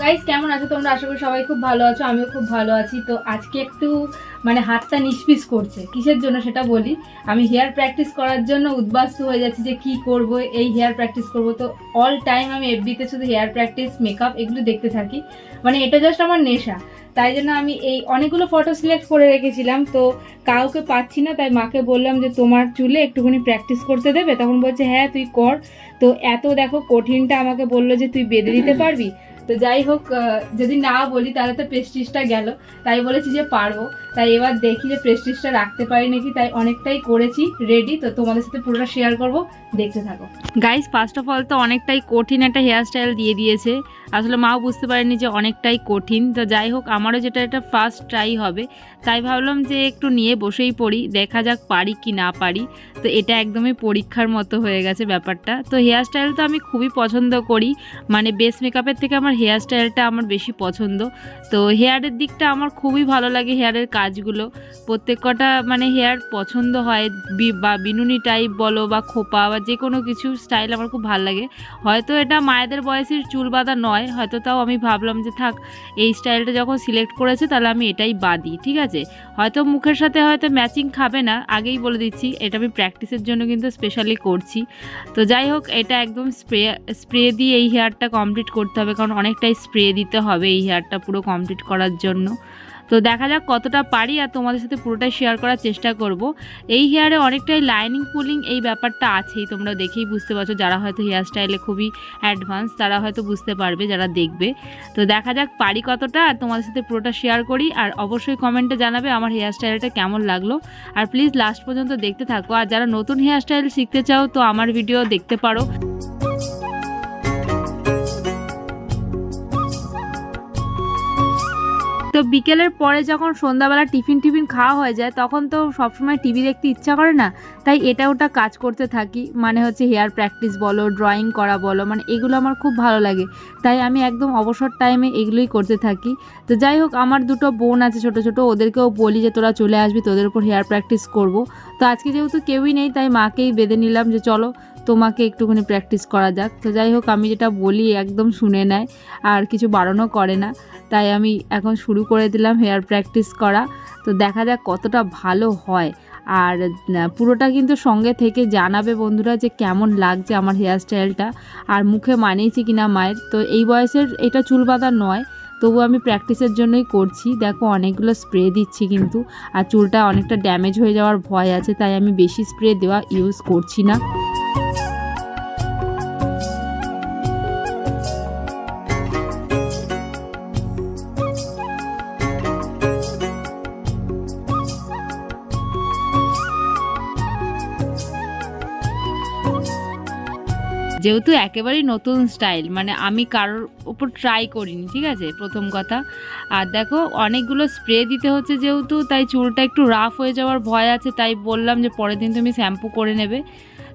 Guys কেমন আছো? তোমরা আশা করি সবাই খুব ভালো আছো, আমিও খুব ভালো আছি। তো আজকে একটু মানে হাতটা নিষ্পিস করছে, কিসের জন্য সেটা বলি? আমি হেয়ার প্র্যাকটিস করার জন্য উদ্বাস্ত হয়ে যাচ্ছি যে কি করব, এই হেয়ার প্র্যাকটিস করব। তো অল টাইম আমি এফবিতে শুধু হেয়ার প্র্যাকটিস মেকআপ এগুলো দেখতে থাকি। মানে এটা জাস্ট আমার নেশা। তাই জন্য আমি এই অনেকগুলো ফটো সিলেক্ট করে রেখেছিলাম। তো কাউকে পাচ্ছি না, তাই মাকে বললাম যে তোমার চুলে একটুখানি প্র্যাকটিস করতে দেবে। তখন বলছে হ্যাঁ তুই কর। তো এত দেখো, কঠিনটা আমাকে বলল যে তুই বেঁধে দিতে পারবি? তো যাই হোক যদি না বলি, তাহলে তো প্রেস্টিজটা গেল। তাই বলেছি যে পারব। তাই এবার দেখি যে প্রেস্টিজটা রাখতে পারি নাকি। তাই অনেকটাই করেছি রেডি তো তোমাদের সাথে পুরোটা শেয়ার করব। দেখতে থাকো। গাইস ফার্স্ট অফ অল তো অনেকটাই কঠিন একটা হেয়ার স্টাইল দিয়ে দিয়েছে। আসলে মাও বুঝতে পারেনি যে অনেকটাই কঠিন। তো যাই হোক, আমারও যেটা এটা ফার্স্ট ট্রাই হবে। তাই ভাবলাম যে একটু নিয়ে বসেই পড়ি, দেখা যাক পারি কি না পারি। তো এটা একদমই পরীক্ষার মতো হয়ে গেছে ব্যাপারটা। তো হেয়ার স্টাইল তো আমি খুবই পছন্দ করি। মানে বেস মেকআপের থেকে আমার হেয়ার স্টাইলটা আমার বেশি পছন্দ। তো হেয়ারের দিকটা আমার খুবই ভালো লাগে হেয়ারের কাজগুলো। প্রত্যেক কটা মানে হেয়ার পছন্দ হয়, বি- বিনুনি টাইপ বলো বা খোপা বা যে কোনো কিছু স্টাইল আমার খুব ভালো লাগে। হয়তো এটা মায়েদের বয়সের চুল বাঁধা নয়, হয়তো তাও আমি ভাবলাম যে থাক, এই স্টাইলটা যখন সিলেক্ট করেছে তাহলে আমি এটাই বাদি ঠিক আছে? হয়তো মুখের সাথে হয়তো ম্যাচিং খাবে না, আগেই বলে দিচ্ছি, এটা আমি প্র্যাকটিসের জন্য কিন্তু স্পেশালি করছি। তো যাই হোক, এটা একদম স্প্রে স্প্রে দিয়ে এই হেয়ারটা কমপ্লিট করতে হবে, কারণ অনেকটাই স্প্রে দিতে হবে এই হেয়ারটা পুরো কমপ্লিট করার জন্য। তো দেখা যাক কতটা পারি আর তোমাদের সাথে পুরোটাই শেয়ার করার চেষ্টা করব। এই হেয়ারে অনেকটাই লাইনিং পুলিং এই ব্যাপারটা আছেই, তোমরা দেখেই বুঝতে পারছ। যারা হয়তো হেয়ার স্টাইলে খুবই অ্যাডভান্স তারা হয়তো বুঝতে পারবে, যারা দেখবে। তো দেখা যাক পারি কতটা আর তোমাদের সাথে পুরোটা শেয়ার করি। আর অবশ্যই কমেন্টে জানাবে আমার হেয়ার স্টাইলটা কেমন লাগল। আর প্লিজ লাস্ট পর্যন্ত দেখতে থাকো। আর যারা নতুন হেয়ার স্টাইল শিখতে চাও, তো আমার ভিডিও দেখতে পারো। তো বিকেলের পরে যখন সন্ধ্যাবেলা টিফিন টিফিন খাওয়া হয়ে যায়, তখন তো সবসময় টিভি দেখতে ইচ্ছা করে না। তাই এটা ওটা কাজ করতে থাকি। মানে হচ্ছে হেয়ার প্র্যাকটিস বলো ড্রয়িং করা বলো মানে এগুলো আমার খুব ভালো লাগে। তাই আমি একদম অবসর টাইমে এগুলোই করতে থাকি। তো যাই হোক, আমার দুটো বোন আছে ছোট ছোট, ওদেরকেও বলি যে তোরা চলে আসবি, তোদের উপর হেয়ার প্র্যাকটিস করব। তো আজকে যেহেতু কেউই নেই, তাই মাকেই বেঁধে নিলাম যে চলো তোমাকে একটুখানি প্র্যাকটিস করা যাক। তো যাই হোক, আমি যেটা বলি একদম শুনে নেয়, আর কিছু বারণও করে না। তাই আমি এখন শুরু করে দিলাম হেয়ার প্র্যাকটিস করা। তো দেখা যাক কতটা ভালো হয়। আর পুরোটা কিন্তু সঙ্গে থেকে জানাবে বন্ধুরা যে কেমন লাগছে আমার হেয়ার স্টাইলটা আর মুখে মানিয়েছি কিনা মায়ের। তো এই বয়সের এটা চুল বাঁধা নয়, তবু আমি প্র্যাকটিসের জন্যই করছি। দেখো, অনেকগুলো স্প্রে দিচ্ছি কিন্তু। আর চুলটা অনেকটা ড্যামেজ হয়ে যাওয়ার ভয় আছে, তাই আমি বেশি স্প্রে দেওয়া ইউজ করছি না। যেহেতু একেবারেই নতুন স্টাইল মানে আমি কারোর উপর ট্রাই করিনি, ঠিক আছে? প্রথম কথা। আর দেখো, অনেকগুলো স্প্রে দিতে হচ্ছে যেহেতু, তাই চুলটা একটু রাফ হয়ে যাওয়ার ভয় আছে, তাই বললাম যে পরের দিন তুমি শ্যাম্পু করে নেবে।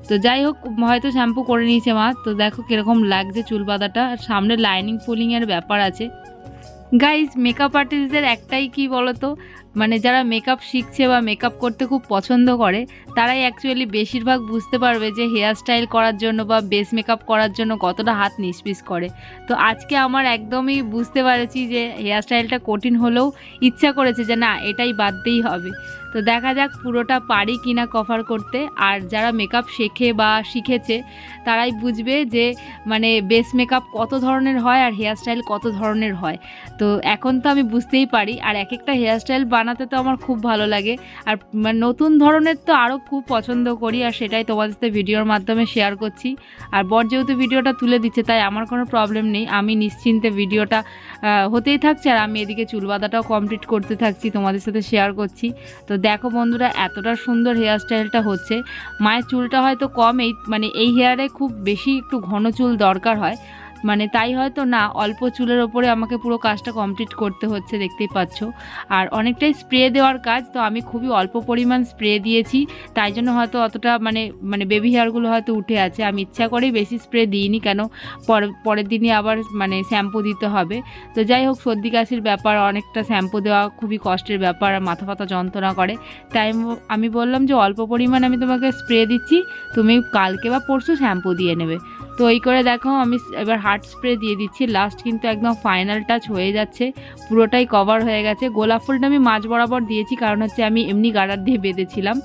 তো যাই হোক, হয়তো শ্যাম্পু করে নিয়েছে মা। তো দেখো কীরকম লাগছে চুল বাঁধাটা। সামনে লাইনিং ফুলিংয়ের ব্যাপার আছে। গাইজ মেকআপ আর্টিস্টদের একটাই কি বলতো? মানে যারা মেকআপ শিখছে বা মেকআপ করতে খুব পছন্দ করে তারাই অ্যাকচুয়ালি বেশিরভাগ বুঝতে পারবে যে হেয়ার স্টাইল করার জন্য বা বেস মেকআপ করার জন্য কতটা হাত নিষ্পিস করে। তো আজকে আমার একদমই বুঝতে পারেছি যে হেয়ার স্টাইলটা কঠিন হলেও ইচ্ছা করেছে যে না, এটাই বাদ বাদতেই হবে। তো দেখা যাক পুরোটা পারি কিনা কভার করতে। আর যারা মেকআপ শেখে বা শিখেছে, তারাই বুঝবে যে মানে বেস মেকআপ কত ধরনের হয় আর হেয়ার স্টাইল কত ধরনের হয়। তো এখন তো আমি বুঝতেই পারি। আর এক একটা হেয়ার স্টাইল বানাতে তো আমার খুব ভালো লাগে। আর মানে নতুন ধরনের তো আরও খুব পছন্দ করি আর সেটাই তোমাদের সাথে ভিডিওর মাধ্যমে শেয়ার করছি। আর বর যেহেতু ভিডিওটা তুলে দিচ্ছে, তাই আমার কোনো প্রবলেম নেই। আমি নিশ্চিন্তে ভিডিওটা হতেই থাকছে আর আমি এদিকে চুল বাঁধাটাও কমপ্লিট করতে থাকছি, তোমাদের সাথে শেয়ার করছি। তো দেখো বন্ধুরা, এতটা সুন্দর হেয়ার স্টাইলটা হচ্ছে। মায়ের চুলটা হয়তো কম এই মানে এই হেয়ারে খুব বেশি একটু ঘন চুল দরকার হয়। মানে তাই হয়তো না, অল্প চুলের ওপরে আমাকে পুরো কাজটা কমপ্লিট করতে হচ্ছে, দেখতেই পাচ্ছ। আর অনেকটাই স্প্রে দেওয়ার কাজ, তো আমি খুবই অল্প পরিমাণ স্প্রে দিয়েছি। তাই জন্য হয়তো অতটা মানে মানে বেবি হেয়ারগুলো হয়তো উঠে আছে। আমি ইচ্ছা করেই বেশি স্প্রে দিইনি কেন, পর- পরের দিনই আবার মানে শ্যাম্পু দিতে হবে। তো যাই হোক, সর্দি কাশির ব্যাপার, অনেকটা শ্যাম্পু দেওয়া খুবই কষ্টের ব্যাপার, আর মাথা ফাথা যন্ত্রণা করে। তাই আমি বললাম যে অল্প পরিমাণ আমি তোমাকে স্প্রে দিচ্ছি, তুমি কালকে বা পরশু শ্যাম্পু দিয়ে নেবে। তো ওই করে দেখো আমি এবার হার্ট স্প্রে দিয়ে দিচ্ছি। লাস্ট কিন্তু একদম ফাইনাল টাচ হয়ে যাচ্ছে। পুরোটাই কভার হয়ে গেছে। গোলাপ ফুলটা আমি মাঝ বরাবর দিয়েছি, কারণ হচ্ছে আমি এমনি গাড়ার দিয়ে বেঁধেছিলাম।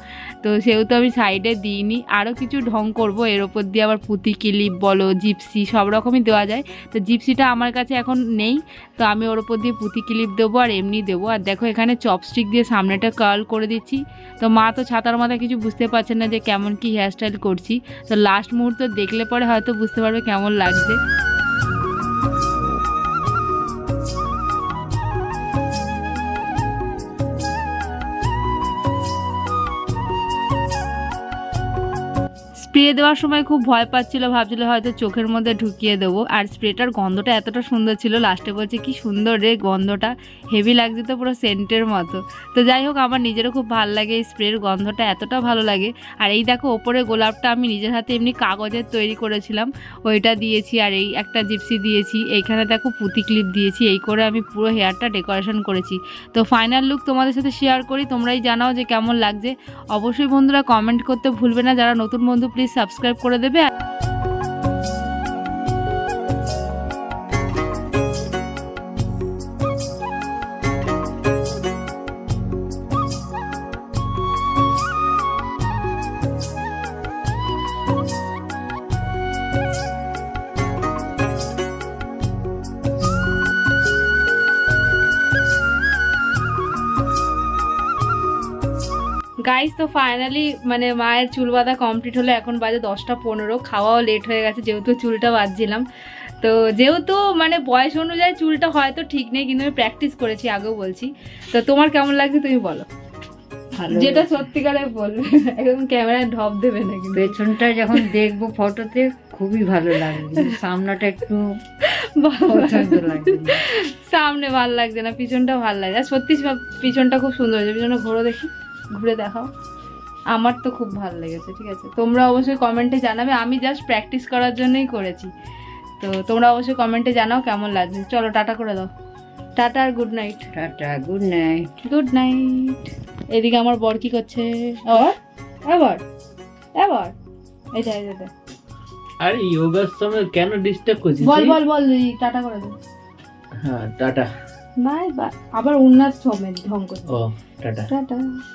তো সেহেতু আমি সাইডে দিইনি। আরও কিছু ঢং করব, এর ওপর দিয়ে আবার পুঁতি কিলিপ বলো জিপসি সব রকমই দেওয়া যায়। তো জিপসিটা আমার কাছে এখন নেই। তো আমি ওর ওপর দিয়ে পুঁতি কিলিপ দেবো আর এমনি দেবো। আর দেখো এখানে চপস্টিক দিয়ে সামনেটা কার্ল করে দিচ্ছি। তো মা তো ছাতার মাথায় কিছু বুঝতে পারছে না যে কেমন কি হেয়ারস্টাইল করছি। তো লাস্ট মুহূর্ত দেখলে পরে হয়তো বুঝতে পারবে কেমন লাগছে। স্প্রে দেওয়ার সময় খুব ভয় পাচ্ছিল, ভাবছিল হয়তো চোখের মধ্যে ঢুকিয়ে দেবো। আর স্প্রেটার গন্ধটা এতটা সুন্দর ছিল লাস্টে বলছে, কি সুন্দর রে গন্ধটা হেভি লাগছে তো পুরো সেন্টের মতো। তো যাই হোক, আমার নিজেরও খুব ভালো লাগে এই স্প্রের গন্ধটা, এতটা ভালো লাগে। আর এই দেখো, ওপরে গোলাপটা আমি নিজের হাতে এমনি কাগজের তৈরি করেছিলাম, ওইটা দিয়েছি আর এই একটা জিপসি দিয়েছি, এইখানে দেখো পুঁতি ক্লিপ দিয়েছি, এই করে আমি পুরো হেয়ারটা ডেকোরেশন করেছি। তো ফাইনাল লুক তোমাদের সাথে শেয়ার করি, তোমরাই জানাও যে কেমন লাগছে। অবশ্যই বন্ধুরা কমেন্ট করতে ভুলবে না, যারা নতুন বন্ধু প্লিজ সাবস্ক্রাইব করে দেবে। গাইস তো ফাইনালি মানে মায়ের চুল বাঁধা কমপ্লিট হলো এখন বাজে দশটা পনেরো খাওয়াও লেট হয়ে গেছে যেহেতু চুলটা বাঁধছিলাম। তো যেহেতু মানে বয়স অনুযায়ী চুলটা হয়তো ঠিক নেই কিন্তু আমি প্র্যাকটিস করেছি আগেও বলছি। তো তোমার কেমন লাগছে তুমি বলো। যেটা সত্যিকারে বলবে একদম ক্যামেরায় ঢপ দেবে না কিন্তু। পেছনটা যখন দেখব ফটোতে খুবই ভালো লাগবে। সামনাটা একটু সামনে ভালো লাগছে না পিছনটা ভালো লাগে আর সত্যি পিছনটা খুব সুন্দর হয়েছে পিছনে ঘোরো দেখি। ঘুরে দেখাও। আমার তো খুব ভালো লেগেছে ঠিক আছে? তোমরা অবশ্যই কমেন্টে জানাবে। আমি জাস্ট প্র্যাকটিস করার জন্যই করেছি। তো তোমরা অবশ্যই কমেন্টে জানাও কেমন লাগছে। চলো টাটা করে দাও। টাটা আর good night tata good night good night এদিকে আমার বর কি করছে? আবার আবার আবার এটা এটা আরে যোগার সময় কেন ডিস্টার্ব করছিস? বল বল বল টাটা করে দে। হ্যাঁ টাটা। Bye bye. আবার উন্নাস ছমে ঢং করছে। ও টাটা। টাটা।